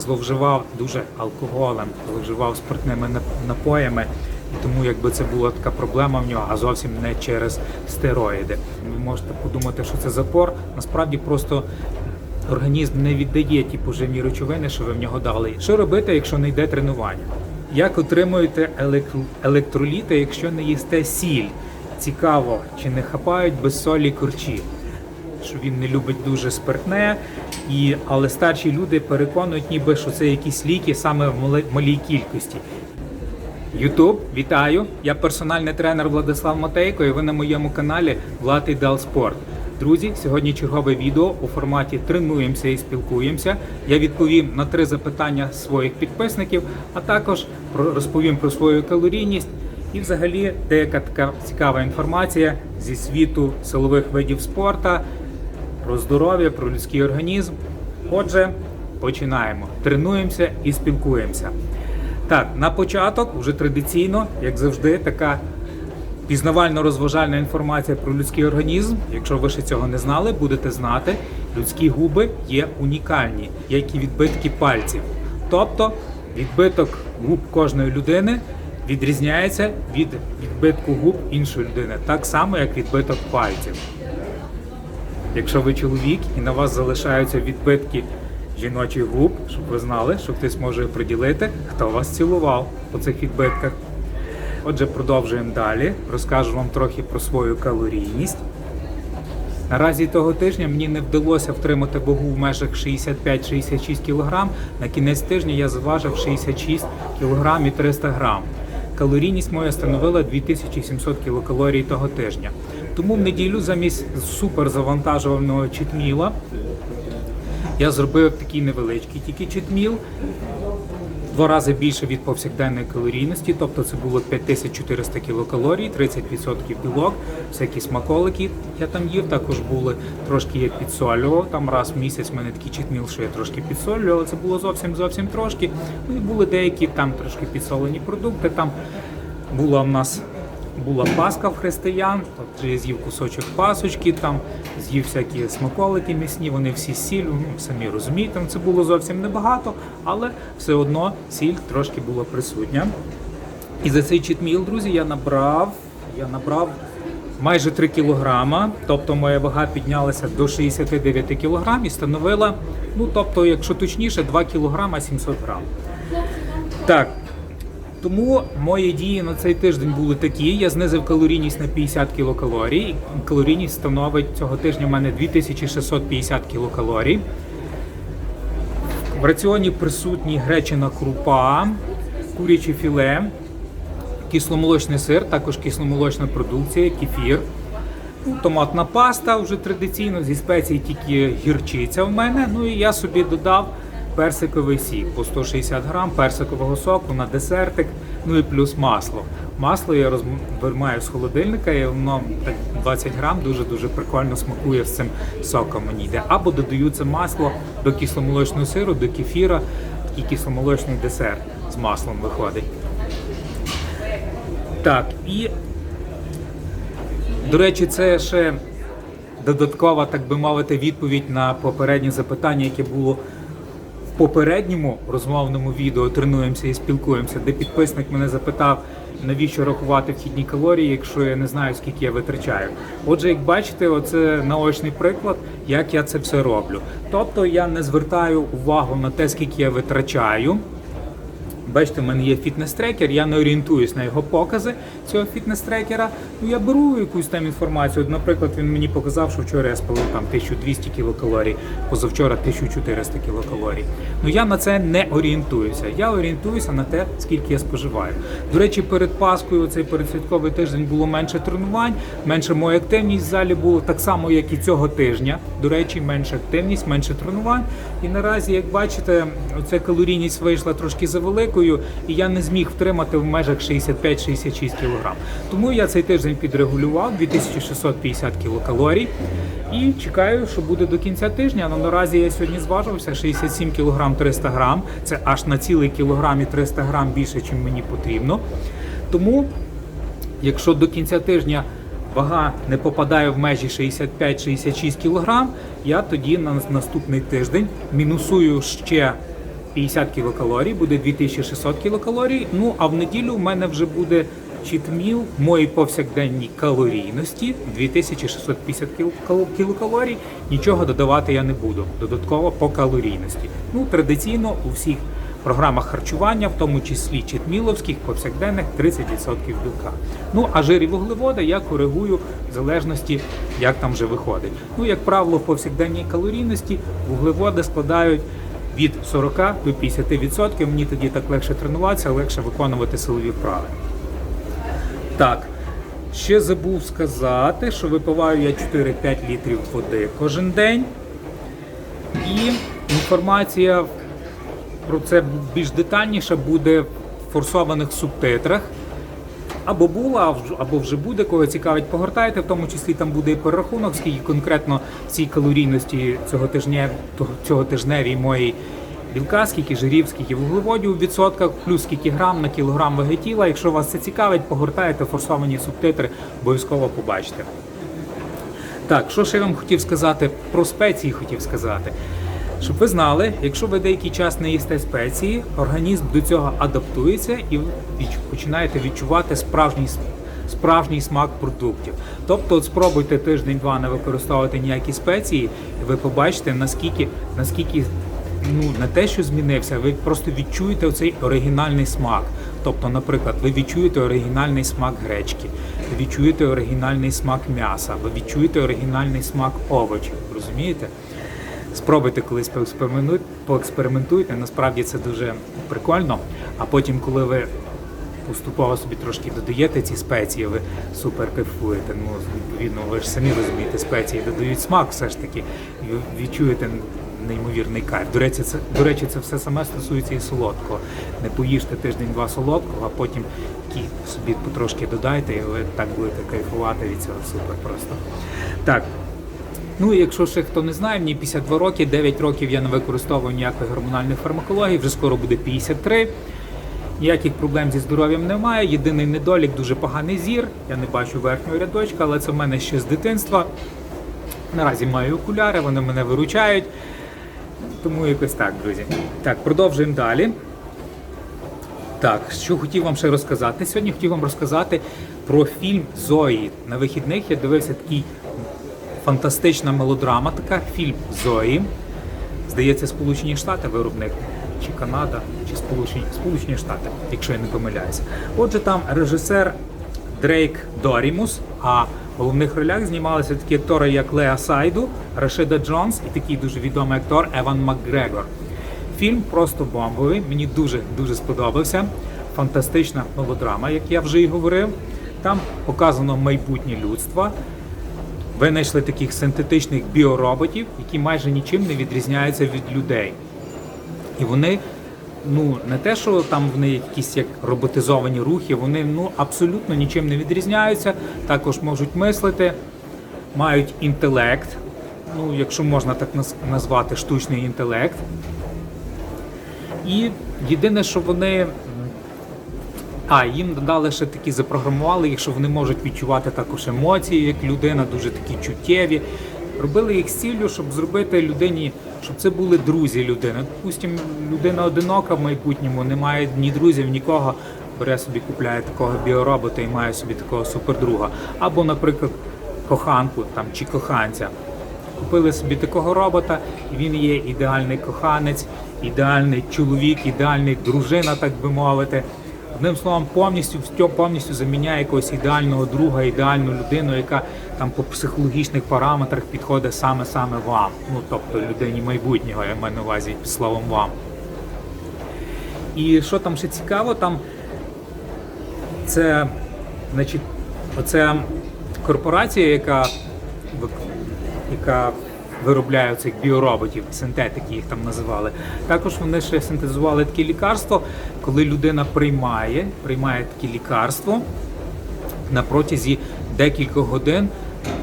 зловживав дуже алкоголем, зловживав спиртними нап- напоями. І тому якби це була така проблема в нього, а зовсім не через стероїди. Ви можете подумати, що це запор. Насправді просто організм не віддає ті поживні речовини, що ви в нього дали. Що робити, якщо не йде тренування? Як отримуєте електро- електроліти, якщо не їсте сіль? Цікаво, чи не хапають без солі корчі? що він не любить дуже спиртне, і, але старші люди переконують, ніби що це якісь ліки саме в малій кількості. Ютуб, вітаю! Я персональний тренер Владислав Матейко, і ви на моєму каналі Влад Ідеал Спорт. Друзі, сьогодні чергове відео у форматі Тренуємося і спілкуємося. Я відповім на три запитання своїх підписників, а також розповім про свою калорійність і взагалі деяка така цікава інформація зі світу силових видів спорту, про здоров'я, про людський організм. Отже, починаємо. Тренуємося і спілкуємося. Так, на початок, вже традиційно, як завжди, така пізнавально-розважальна інформація про людський організм. Якщо ви ще цього не знали, будете знати, людські губи є унікальні, як і відбитки пальців. Тобто відбиток губ кожної людини відрізняється від відбитку губ іншої людини, так само як відбиток пальців. Якщо ви чоловік і на вас залишаються відбитки жіночих губ, щоб ви знали, що хтось може приділити, хто вас цілував по цих відбитках. Отже, продовжуємо далі. Розкажу вам трохи про свою калорійність. Наразі того тижня мені не вдалося втримати вагу в межах 65-66 кг. На кінець тижня я зважив 66 кг і 300 г. Калорійність моя становила 2700 кілокалорій того тижня. Тому в неділю замість суперзавантажуваного читміла я зробив такий невеличкий тільки читміл, два рази більше від повсякденної калорійності, тобто це було 5400 кілокалорій, 30% білок, всякі смаколики я там їв. Також були трошки я підсолював. Там раз в місяць в мене такий читміл, що я трошки підсолював, це було зовсім зовсім трошки. Ну і були деякі там трошки підсолені продукти. Там була в нас була паска в християн, тобто я з'їв кусочок пасочки, там з'їв всякі смаколики м'ясні, вони всі з сіллю, ну самі розумієте, там це було зовсім небагато, але все одно сіль трошки була присутня. І за цей читміл, друзі, я набрав, я набрав майже 3 кілограма, тобто моя вага піднялася до 69 кілограм і становила, ну тобто, якщо точніше, 2 кілограма 700 грам. Так, тому мої дії на цей тиждень були такі. Я знизив калорійність на 50 кілокалорій. Калорійність становить цього тижня в мене 2650 кілокалорій. В раціоні присутні гречина крупа, куряче філе, кисломолочний сир, також кисломолочна продукція, кефір. Томатна паста вже традиційно зі спецій тільки гірчиця в мене. Ну і я собі додав персиковий сік по 160 грам персикового соку на десертик, ну і плюс масло. Масло я роз- з холодильника, і воно так 20 грам дуже дуже прикольно смакує з цим соком. Мені йде. Або додаю це масло до кисломолочного сиру, до кефіра, такий кисломолочний десерт з маслом виходить. Так, і до речі, це ще додаткова, так би мовити, відповідь на попереднє запитання, яке було попередньому розмовному відео Тренуємося і спілкуємося, де підписник мене запитав, навіщо рахувати вхідні калорії, якщо я не знаю, скільки я витрачаю. Отже, як бачите, оце наочний приклад, як я це все роблю. Тобто я не звертаю увагу на те, скільки я витрачаю. Бачите, в мене є фітнес-трекер, я не орієнтуюсь на його покази цього фітнес-трекера. Ну я беру якусь там інформацію. Наприклад, він мені показав, що вчора я спалив там 1200 кілокалорій, позавчора 1400 кілокалорій. Ну я на це не орієнтуюся. Я орієнтуюся на те, скільки я споживаю. До речі, перед Паскою, цей передсвятковий тиждень було менше тренувань, менше моя активність в залі було так само, як і цього тижня. До речі, менша активність, менше тренувань. І наразі, як бачите, оця калорійність вийшла трошки завеликою, і я не зміг втримати в межах 65-66 кг. Тому я цей тиждень підрегулював 2650 кілокалорій. І чекаю, що буде до кінця тижня. Ну наразі я сьогодні зважився 67 кг 300 грам. Це аж на цілий кілограм і 300 грам більше, ніж мені потрібно. Тому Якщо до кінця тижня вага не попадає в межі 65-66 кг, я тоді на наступний тиждень мінусую ще 50 кілокалорій, буде 2600 кілокалорій. Ну а в неділю в мене вже буде читміл моїй повсякденній калорійності 2650 кіл- кілокалорій. Нічого додавати я не буду. Додатково по калорійності. Ну традиційно у всіх програмах харчування, в тому числі читміловських, повсякденних 30% білка. Ну а жир і вуглеводи я коригую в залежності, як там вже виходить. Ну, як правило, в повсякденній калорійності вуглеводи складають від 40 до 50%. Мені тоді так легше тренуватися, легше виконувати силові вправи. Так, ще забув сказати, що випиваю я 4-5 літрів води кожен день. І інформація про це більш детальніше буде в форсованих субтитрах. Або була, або вже буде, кого цікавить, погортайте, в тому числі там буде і перерахунок, скільки конкретно цій калорійності цього тижня, цього тижневій моїй білка, скільки жирів, скільки вуглеводів у відсотках, плюс скільки грам на кілограм ваги тіла. Якщо вас це цікавить, погортайте форсовані субтитри, обов'язково побачите. Так, що ще я вам хотів сказати про спеції хотів сказати. Щоб ви знали, якщо ви деякий час не їсте спеції, організм до цього адаптується і починаєте відчувати справжній справжній смак продуктів. Тобто, от спробуйте тиждень-два не використовувати ніякі спеції, і ви побачите наскільки наскільки ну не те, що змінився, ви просто відчуєте оцей оригінальний смак. Тобто, наприклад, ви відчуєте оригінальний смак гречки, ви відчуєте оригінальний смак м'яса, ви відчуєте оригінальний смак овочів. Розумієте? Спробуйте колись поекспериментуйте. Насправді це дуже прикольно. А потім, коли ви поступово собі трошки додаєте ці спеції, ви супер кайфуєте. Ну, відповідно, ви ж самі розумієте, спеції додають смак все ж таки, ви відчуєте неймовірний кайф. До речі, це до речі, це все саме стосується і солодкого. Не поїжте тиждень-два солодкого, а потім ті собі потрошки додайте, і ви так будете кайфувати від цього супер просто. Так, Ну якщо ще хто не знає, мені 52 роки, 9 років я не використовую ніякої гормональної фармакології, вже скоро буде 53. Ніяких проблем зі здоров'ям немає. Єдиний недолік дуже поганий зір. Я не бачу верхнього рядочка, але це в мене ще з дитинства. Наразі маю окуляри, вони мене виручають. Тому якось так, друзі. Так, продовжуємо далі. Так, що хотів вам ще розказати? Сьогодні хотів вам розказати про фільм Зої. На вихідних я дивився такий фантастична мелодрама, така фільм Зої. Здається, Сполучені Штати виробник, чи Канада, чи Сполучені, Сполучені Штати, якщо я не помиляюся. Отже, там режисер Дрейк Дорімус, а в головних ролях знімалися такі актори, як Леа Сайду, Рашида Джонс і такий дуже відомий актор Еван Макгрегор. Фільм просто бомбовий, мені дуже дуже сподобався. Фантастична мелодрама, як я вже і говорив. Там показано майбутнє людства. Винайшли таких синтетичних біороботів, які майже нічим не відрізняються від людей. І вони, ну не те, що там в них якісь як роботизовані рухи, вони ну абсолютно нічим не відрізняються. Також можуть мислити, мають інтелект, ну якщо можна так назвати, штучний інтелект. І єдине, що вони. А, їм додали ще такі, запрограмували їх, що вони можуть відчувати також емоції, як людина, дуже такі чуттєві. Робили їх з ціллю, щоб зробити людині, щоб це були друзі людини. Допустимо, людина одинока в майбутньому, не має ні друзів, нікого. Бере собі, купляє такого біоробота і має собі такого супердруга. Або, наприклад, коханку там чи коханця. Купили собі такого робота, і він є ідеальний коханець, ідеальний чоловік, ідеальний дружина, так би мовити. Одним словом, повністю повністю заміняє якогось ідеального друга, ідеальну людину, яка там по психологічних параметрах підходить саме саме вам. Ну тобто людині майбутнього, я маю на увазі словом вам. І що там ще цікаво, там це, значить, оце корпорація, яка, яка виробляє цих біороботів, синтетики їх там називали. Також вони ще синтезували таке лікарство, коли людина приймає, приймає таке лікарство на протязі декількох годин,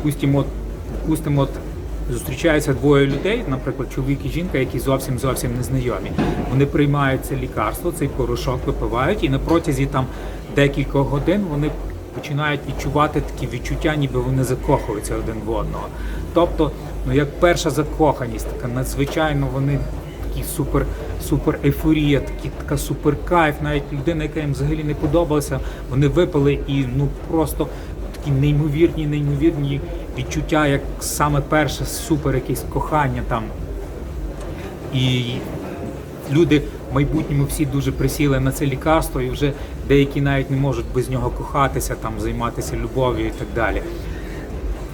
допустимо, от, допустимо, от зустрічаються двоє людей, наприклад, чоловік і жінка, які зовсім зовсім незнайомі. Вони приймають це лікарство, цей порошок випивають, і на протязі там декількох годин вони починають відчувати такі відчуття, ніби вони закохуються один в одного. Тобто, ну як перша закоханість, така надзвичайно вони супер супер ейфорія, такі, така супер кайф. Навіть людина, яка їм взагалі не подобалася, вони випили і ну просто такі неймовірні, неймовірні відчуття, як саме перше супер якесь кохання там. І люди в майбутньому всі дуже присіли на це лікарство, і вже деякі навіть не можуть без нього кохатися, там займатися любов'ю і так далі.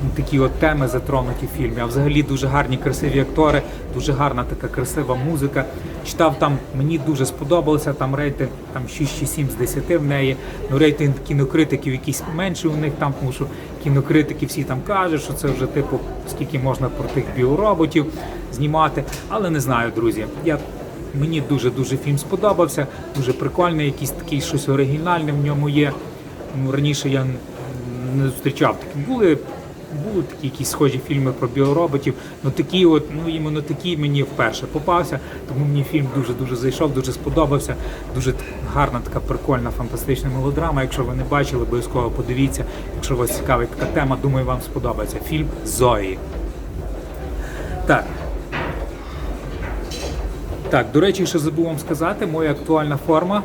Ну, Такі от теми затронуті в фільмі. А взагалі дуже гарні, красиві актори, дуже гарна така красива музика. Читав там, мені дуже сподобалося, там рейтинг там 6 чи 7 з 10 в неї. Ну, рейтинг кінокритиків якийсь менший у них там, тому що кінокритики всі там кажуть, що це вже типу скільки можна про тих біороботів знімати. Але не знаю, друзі. Я Мені дуже дуже фільм сподобався, дуже прикольний, якийсь такий щось оригінальне в ньому є. Ну, раніше я не зустрічав такі. Були, були такі якісь схожі фільми про біороботів. Ну такі, от, ну іменно такі мені вперше попався. Тому мені фільм дуже дуже зайшов, дуже сподобався. Дуже гарна така прикольна фантастична мелодрама. Якщо ви не бачили, обов'язково подивіться. Якщо вас цікавить така тема, думаю, вам сподобається. Фільм Зої. Так, так, до речі, ще забув вам сказати, моя актуальна форма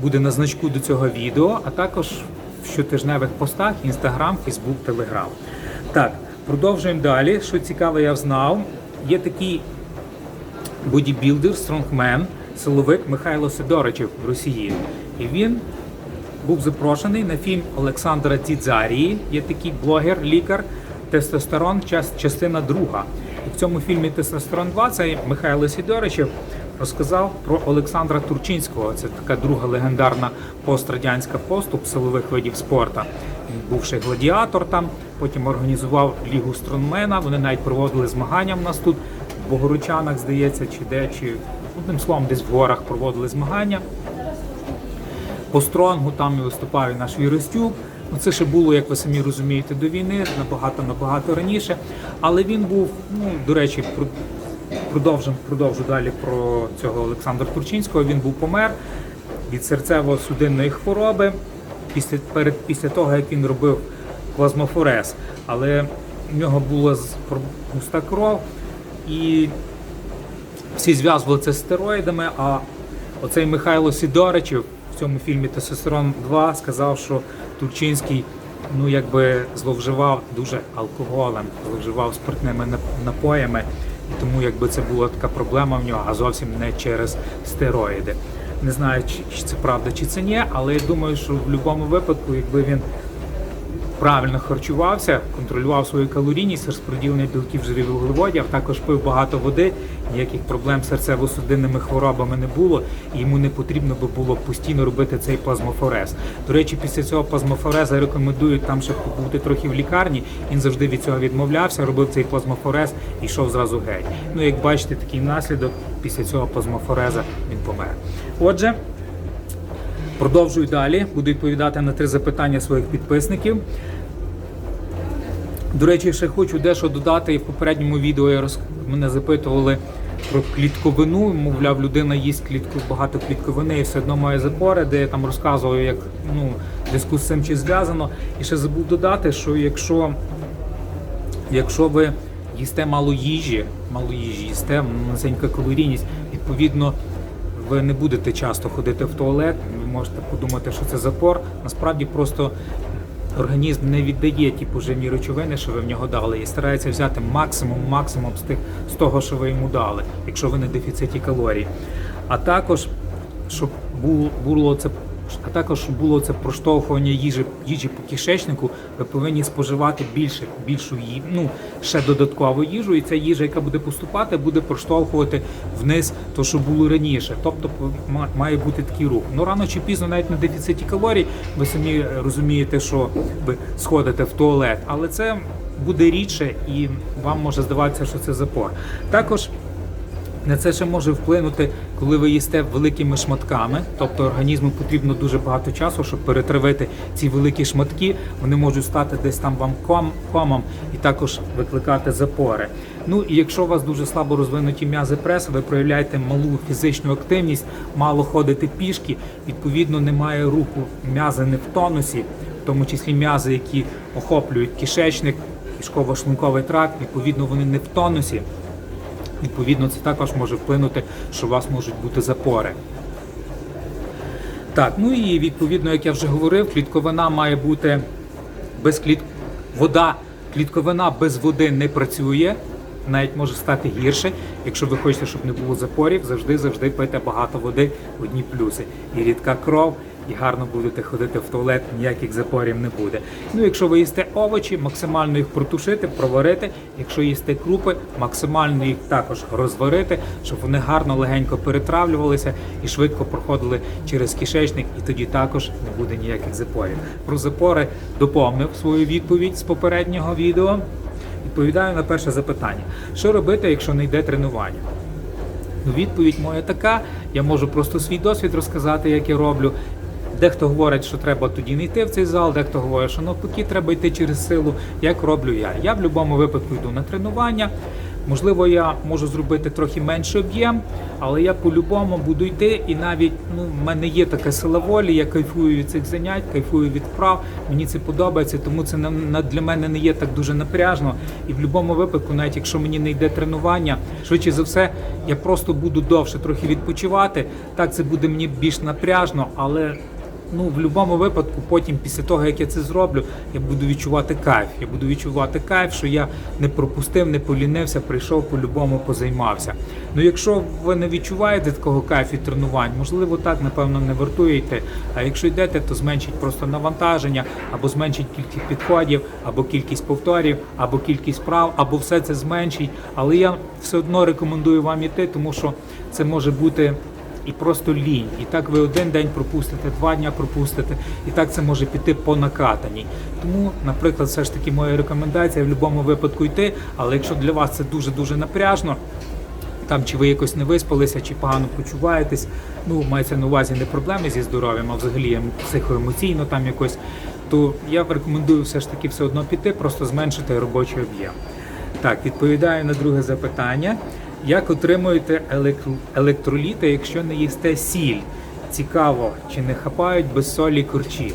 буде на значку до цього відео, а також в щотижневих постах Instagram, Facebook, Telegram. Так, продовжуємо далі. Що цікаве, я знав. Є такий бодібілдер, стронгмен, силовик Михайло Сидоричев в Росії. І він був запрошений на фільм Олександра Дзідзарії. Є такий блогер, лікар, тестостерон, час- частина друга. І в цьому фільмі Тестостерон 2 цей Михайло Сідоричев розказав про Олександра Турчинського. Це така друга легендарна пострадянська поступ силових видів спорту. Бувший гладіатор там, потім організував лігу стронгмена. Вони навіть проводили змагання в нас тут в Богородчанах, здається, чи де, чи одним словом, десь в горах проводили змагання. По стронгу там і виступав і наш Віростюк. Ну, це ще було, як ви самі розумієте, до війни, набагато набагато раніше. Але він був, ну до речі, про- продовжу далі про цього Олександра Турчинського. Він був помер від серцево-судинної хвороби після перед після того, як він робив плазмофорез. Але в нього була густа кров і всі зв'язували це з стероїдами. А оцей Михайло Сідоричев в цьому фільмі Тестостерон 2 сказав, що Турчинський ну якби зловживав дуже алкоголем, зловживав спиртними напоями, і тому якби це була така проблема в нього, а зовсім не через стероїди. Не знаю, чи, це правда, чи це ні, але я думаю, що в будь-якому випадку, якби він правильно харчувався, контролював свою калорійність, розподілення білків, жирів і вуглеводів, також пив багато води, ніяких проблем з серцево-судинними хворобами не було, і йому не потрібно би було постійно робити цей плазмофорез. До речі, після цього плазмофореза рекомендують там ще побути трохи в лікарні. Він завжди від цього відмовлявся, робив цей плазмофорез і йшов зразу геть. Ну, як бачите, такий наслідок після цього плазмофореза він помер. Отже. Продовжую далі, буду відповідати на три запитання своїх підписників. До речі, ще хочу дещо додати. І в попередньому відео я роз... мене запитували про клітковину. Мовляв, людина їсть клітку багато клітковини і все одно має запори, де я там розказував, як ну, зв'язку з цим чи зв'язано. І ще забув додати, що якщо, якщо ви їсте мало їжі, мало їжі їсте, низенька калорійність, відповідно. Ви не будете часто ходити в туалет, ви можете подумати, що це запор. Насправді просто організм не віддає ті поживні речовини, що ви в нього дали, і старається взяти максимум, максимум з тих з того, що ви йому дали, якщо ви на дефіциті калорій. А також, щоб було це. А також було це проштовхування їжі, їжі по кишечнику, ви повинні споживати більше, більшу ну ще додаткову їжу, і ця їжа, яка буде поступати, буде проштовхувати вниз то, що було раніше. Тобто має бути такий рух. Ну рано чи пізно, навіть на дефіциті калорій, ви самі розумієте, що ви сходите в туалет, але це буде рідше і вам може здаватися, що це запор. Також на це ще може вплинути, коли ви їсте великими шматками, тобто організму потрібно дуже багато часу, щоб перетравити ці великі шматки. Вони можуть стати десь там вам ком, комом і також викликати запори. Ну і якщо у вас дуже слабо розвинуті м'язи преси, ви проявляєте малу фізичну активність, мало ходите пішки, відповідно немає руху, м'язи не в тонусі, в тому числі м'язи, які охоплюють кишечник, кишково-шлунковий тракт, відповідно вони не в тонусі. Відповідно, це також може вплинути, що у вас можуть бути запори. Так, ну і відповідно, як я вже говорив, клітковина має бути без кліт... вода, клітковина без води не працює, навіть може стати гірше. Якщо ви хочете, щоб не було запорів, завжди завжди пийте багато води, одні плюси. І рідка кров, і гарно будете ходити в туалет, ніяких запорів не буде. Ну, якщо ви їсте овочі, максимально їх протушити, проварити. Якщо їсте крупи, максимально їх також розварити, щоб вони гарно легенько перетравлювалися і швидко проходили через кишечник, і тоді також не буде ніяких запорів. Про запори доповнив свою відповідь з попереднього відео. Відповідаю на перше запитання: що робити, якщо не йде тренування? Ну, відповідь моя така. Я можу просто свій досвід розказати, як я роблю. Дехто говорить, що треба тоді не йти в цей зал, дехто говорить, що навпаки треба йти через силу. Як роблю я? Я в будь-якому випадку йду на тренування. Можливо, я можу зробити трохи менший об'єм, але я по-любому буду йти. І навіть ну, в мене є така сила волі, я кайфую від цих занять, кайфую від вправ. Мені це подобається, тому це для мене не є так дуже напряжно. І в будь-якому випадку, навіть якщо мені не йде тренування, швидше за все, я просто буду довше трохи відпочивати. Так, це буде мені більш напряжно, але ну в будь-якому випадку, потім, після того як я це зроблю, я буду відчувати кайф. Я буду відчувати кайф, що я не пропустив, не полінився, прийшов по-любому, позаймався. Ну якщо ви не відчуваєте такого кайфу тренувань, можливо, так напевно не вартує йти. А якщо йдете, то зменшіть просто навантаження, або зменшіть кількість підходів, або кількість повторів, або кількість прав, або все це зменшіть. Але я все одно рекомендую вам іти, тому що це може бути і просто лінь. І так ви один день пропустите, два дня пропустите, і так це може піти по накатаній. Тому, наприклад, все ж таки моя рекомендація в будь-якому випадку йти. Але якщо для вас це дуже дуже напряжно. Там чи ви якось не виспалися, чи погано почуваєтесь, ну мається на увазі не проблеми зі здоров'ям, а взагалі психоемоційно там якось, то я рекомендую все ж таки все одно піти, просто зменшити робочий об'єм. Так, відповідаю на друге запитання. Як отримуєте електроліти, якщо не їсте сіль? Цікаво, чи не хапають без солі корчі?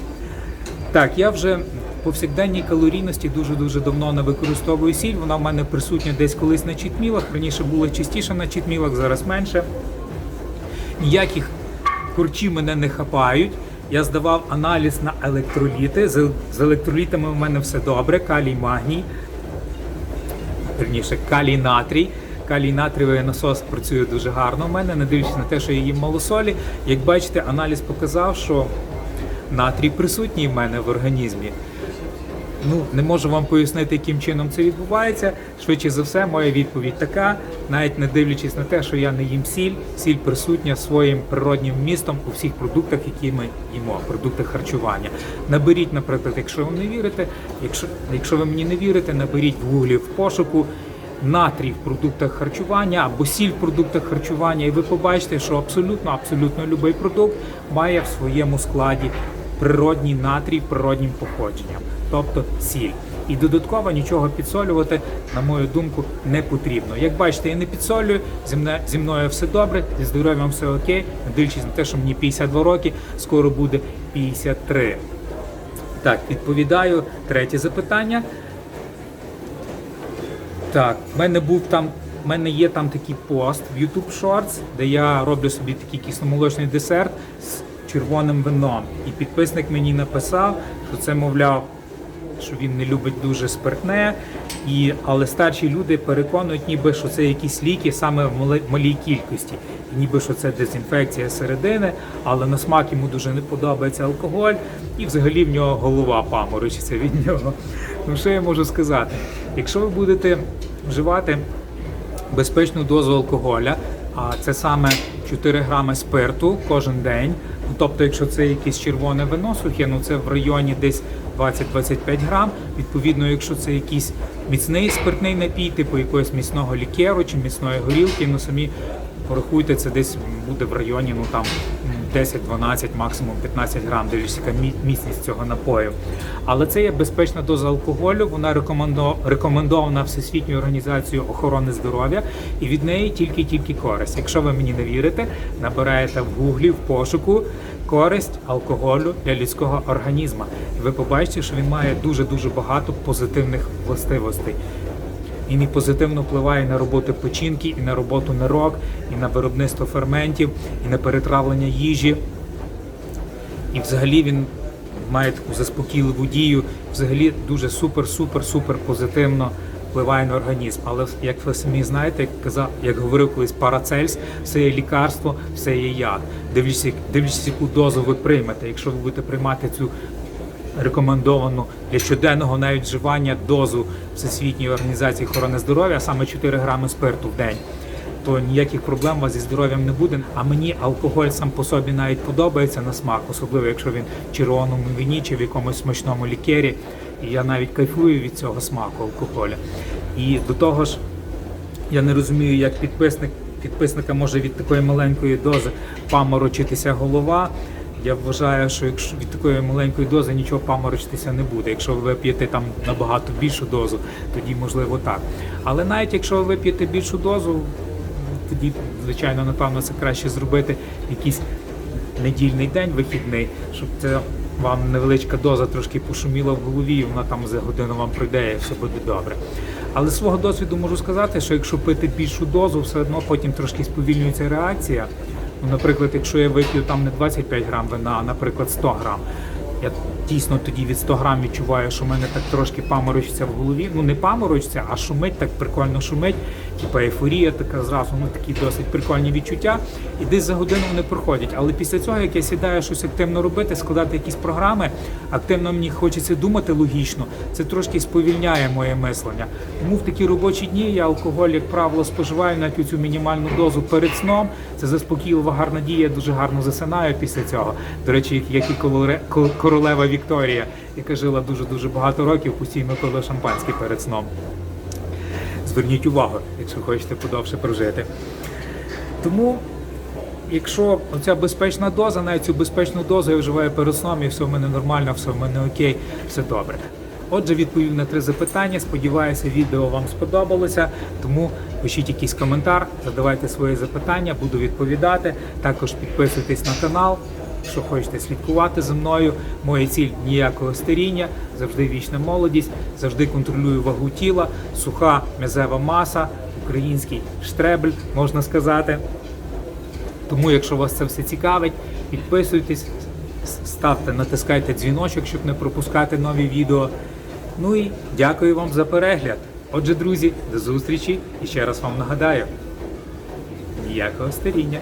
Так, я вже в повсякденній калорійності дуже-дуже давно не використовую сіль. Вона в мене присутня десь колись на читмілах. Раніше було частіше на читмілах, зараз менше. Ніяких корчів мене не хапають. Я здавав аналіз на електроліти. З електролітами в мене все добре. Калій, магній, верніше, калій натрій. Калій натрієвий насос працює дуже гарно у мене, не дивлячись на те, що я їм мало солі. Як бачите, аналіз показав, що натрій присутній в мене в організмі. Ну, не можу вам пояснити, яким чином це відбувається. Швидше за все, моя відповідь така, навіть не дивлячись на те, що я не їм сіль, сіль присутня своїм природнім вмістом у всіх продуктах, які ми їмо, продуктах харчування. Наберіть, наприклад, якщо ви не вірите, якщо, якщо ви мені не вірите, наберіть в гуглі в пошуку натрій в продуктах харчування або сіль в продуктах харчування, і ви побачите, що абсолютно, абсолютно будь-який продукт має в своєму складі природній натрій природнім походженням, тобто сіль. І додатково нічого підсолювати, на мою думку, не потрібно. Як бачите, я не підсолюю, зі мною все добре, зі здоров'ям все окей, не дивлячись на те, що мені 52 роки, скоро буде 53. Так, відповідаю. Третє запитання. Так, в мене був там. в мене є там такий пост в YouTube Shorts, де я роблю собі такий кисломолочний десерт з червоним вином. І підписник мені написав, що це, мовляв, що він не любить дуже спиртне, і, але старші люди переконують, ніби що це якісь ліки саме в малій кількості. І ніби що це дезінфекція середини, але на смак йому дуже не подобається алкоголь, і взагалі в нього голова паморочиться від нього. Ну що я можу сказати? Якщо ви будете вживати безпечну дозу алкоголя, а це саме 4 грами спирту кожен день. Ну, тобто, якщо це якесь червоне вино сухе, ну це в районі десь 20-25 грам. Відповідно, якщо це якийсь міцний спиртний напій, типу якогось міцного лікеру чи міцної горілки, ну самі порахуйте, це десь буде в районі ну там 10-12, максимум 15 грам, дивлячись, яка мі- міцність цього напою. Але це є безпечна доза алкоголю. Вона рекомендована Всесвітньою організацією охорони здоров'я, і від неї тільки-тільки користь. Якщо ви мені не вірите, набираєте в гуглі в пошуку користь алкоголю для людського організму. Ви побачите, що він має дуже дуже багато позитивних властивостей. Він і позитивно впливає на роботу печінки, і на роботу нирок, і на виробництво ферментів, і на перетравлення їжі. І взагалі він має таку заспокійливу дію. Взагалі дуже супер, супер, супер позитивно впливає на організм. Але як ви самі знаєте, як казав, як говорив колись Парацельс, все є лікарство, все є яд. Дивлячись, дивлячись, яку дозу ви приймете. Якщо ви будете приймати цю рекомендовану для щоденного навіть вживання дозу Всесвітньої організації охорони здоров'я, саме 4 грами спирту в день, то ніяких проблем у вас зі здоров'ям не буде. А мені алкоголь сам по собі навіть подобається на смак, особливо якщо він в червоному вині чи в якомусь смачному лікері. І я навіть кайфую від цього смаку алкоголя. І до того ж, я не розумію, як підписник підписника може від такої маленької дози паморочитися голова. Я вважаю, що якщо від такої маленької дози нічого паморочитися не буде. Якщо ви вип'єте там набагато більшу дозу, тоді можливо так. Але навіть якщо ви вип'єте більшу дозу, тоді, звичайно, напевно, це краще зробити якийсь недільний день вихідний, щоб це вам невеличка доза трошки пошуміла в голові, і вона там за годину вам пройде і все буде добре. Але з свого досвіду можу сказати, що якщо пити більшу дозу, все одно потім трошки сповільнюється реакція. Наприклад, якщо я вип'ю там не 25 грам вина, а наприклад 100 грам. Я дійсно тоді від 100 грам відчуваю, що в мене так трошки паморочиться в голові. Ну не паморочиться, а шумить, так прикольно шумить. Типа ейфорія така зразу, ну такі досить прикольні відчуття. І десь за годину вони проходять. Але після цього, як я сідаю щось активно робити, складати якісь програми, активно мені хочеться думати логічно, це трошки сповільняє моє мислення. Тому в такі робочі дні я алкоголь, як правило, споживаю навіть цю мінімальну дозу перед сном. Це заспокійлива гарна дія, дуже гарно засинаю після цього. До речі, як- і королева Вікторія, яка жила дуже дуже багато років, постійно пила шампанське перед сном. Зверніть увагу, якщо хочете подовше прожити. Тому, якщо оця безпечна доза, навіть цю безпечну дозу я вживаю перед сном, і все в мене нормально, все в мене окей, все добре. Отже, відповів на три запитання. Сподіваюся, відео вам сподобалося. Тому пишіть якийсь коментар, задавайте свої запитання, буду відповідати. Також підписуйтесь на канал. Якщо хочете слідкувати за мною, моя ціль ніякого старіння, завжди вічна молодість, завжди контролюю вагу тіла, суха м'язева маса, український штребель, можна сказати. Тому, якщо вас це все цікавить, підписуйтесь, ставте, натискайте дзвіночок, щоб не пропускати нові відео. Ну і дякую вам за перегляд. Отже, друзі, до зустрічі і ще раз вам нагадаю: ніякого старіння.